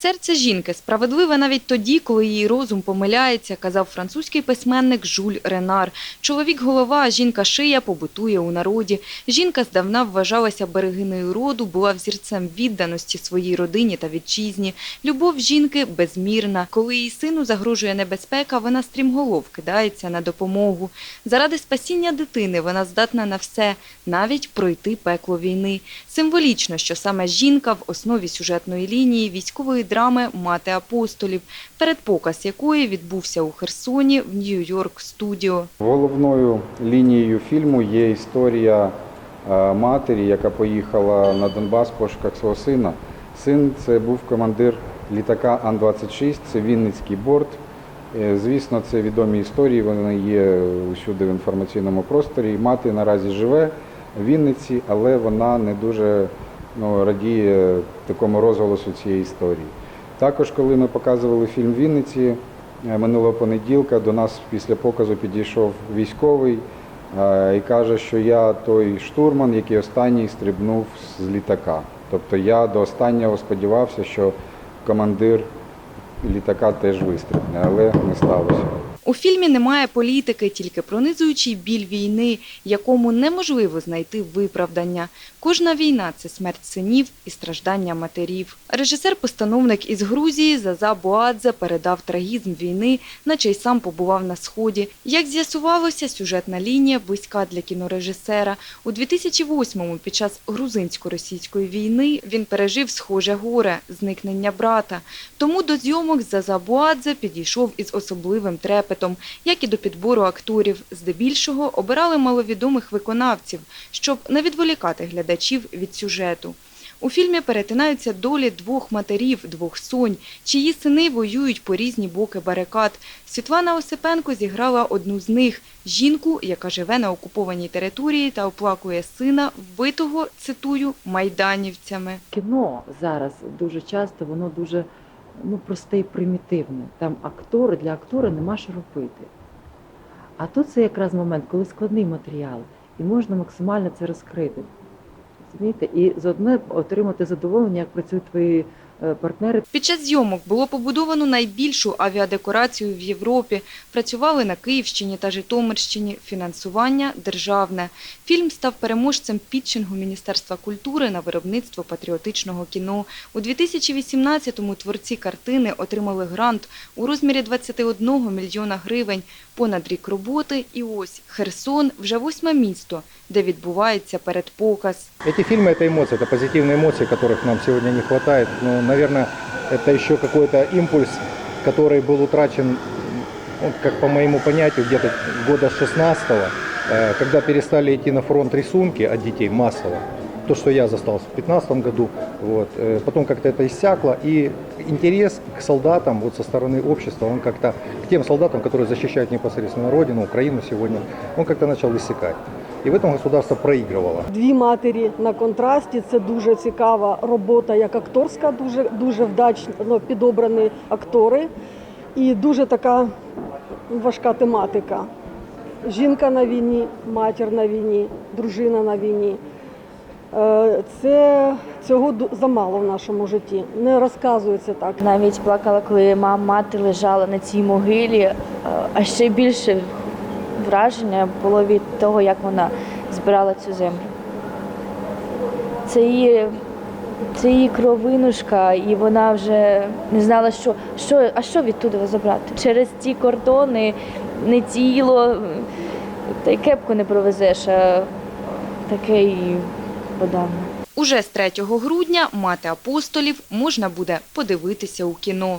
Серце жінки справедливе навіть тоді, коли її розум помиляється, казав французький письменник Жюль Ренар. Чоловік голова, жінка шия побутує у народі. Жінка здавна вважалася берегинею роду, була взірцем відданості своїй родині та вітчизні. Любов жінки безмірна. Коли її сину загрожує небезпека, вона стрімголов кидається на допомогу. Заради спасіння дитини вона здатна на все, навіть пройти пекло війни. Символічно, що саме жінка в основі сюжетної лінії військової драми Мати апостолів, передпоказ якої відбувся у Херсоні в Нью-Йорк студіо. Головною лінією фільму є історія е, матері, яка поїхала на Донбас в пошуках свого сина. Син це був командир літака Ан-26, це Вінницький борт. Е, Звісно, це відомі історії, вони є усюди в інформаційному просторі. Мати наразі живе в Вінниці, але вона не дуже ну, радіє такому розголосу цієї історії. Також, коли ми показували фільм Вінниці, е, минулого понеділка до нас після показу підійшов військовий е, і каже, що я той штурман, який останній стрибнув з літака. Тобто я до останнього сподівався, що командир літака теж вистрибне, але не сталося. У фільмі немає політики, тільки пронизуючий біль війни, якому неможливо знайти виправдання. Кожна війна це смерть синів і страждання матерів. Режисер-постановник із Грузії Заза Буадзе передав трагізм війни, наче й сам побував на сході. Як з'ясувалося, сюжетна лінія близька для кінорежисера. У 2008-му під час грузинсько-російської війни він пережив схоже горе зникнення брата. Тому до зйомок Заза Буадзе підійшов із особливим трепетом, як і до підбору акторів. Здебільшого обирали маловідомих виконавців, щоб не відволікати глядачів від сюжету. У фільмі перетинаються долі двох матерів, двох сонь, чиї сини воюють по різні боки барикад. Світлана Осипенко зіграла одну з них – жінку, яка живе на окупованій території та оплакує сина, вбитого, цитую, майданівцями. Кіно зараз дуже часто воно дуже ну, просте і примітивне. Там актори для актора нема що робити. А тут це якраз момент, коли складний матеріал, і можна максимально це розкрити. Розумієте? І заодно отримати задоволення, як працюють твої партнери. Під час зйомок було побудовано найбільшу авіадекорацію в Європі. Працювали на Київщині та Житомирщині. Фінансування державне. Фільм став переможцем пітчингу Міністерства культури на виробництво патріотичного кіно. У 2018-му творці картини отримали грант у розмірі 21 мільйона гривень. Понад рік роботи і ось Херсон вже восьме місто, де відбувається передпоказ. Эти фильмы – это эмоции, это позитивные эмоции, которых нам сегодня не хватает. Но, наверное, это еще какой-то импульс, который был утрачен, ну, как по моему понятию, где-то года с 16-го, э, когда перестали идти на фронт рисунки от детей массово. То, что я застал в 2015 году, вот. э, потом как-то это иссякло, и интерес к солдатам вот со стороны общества, он как-то, к тем солдатам, которые защищают непосредственно Родину, Украину сегодня, он как-то начал иссякать. И в этом государство проигрывало. Дві матері на контрасті. Це дуже цікава робота, як акторська, дуже дуже вдачно підобрані актори, і дуже така важка тематика. Жінка на війні, матір на війні, дружина на війні. Е, Це цього ду- замало в нашому житті. Не розказується так. Навіть плакала, коли мама мати лежала на цій могилі. Е, А ще більше враження було від того, як вона збирала цю землю. Це її, це її кровинушка, і вона вже не знала, що, що, а що відтуди забрати. Через ці кордони не тіло, та й кепку не провезеш, а таке і подавно. Уже з 3 грудня «Мати апостолів» можна буде подивитися у кіно.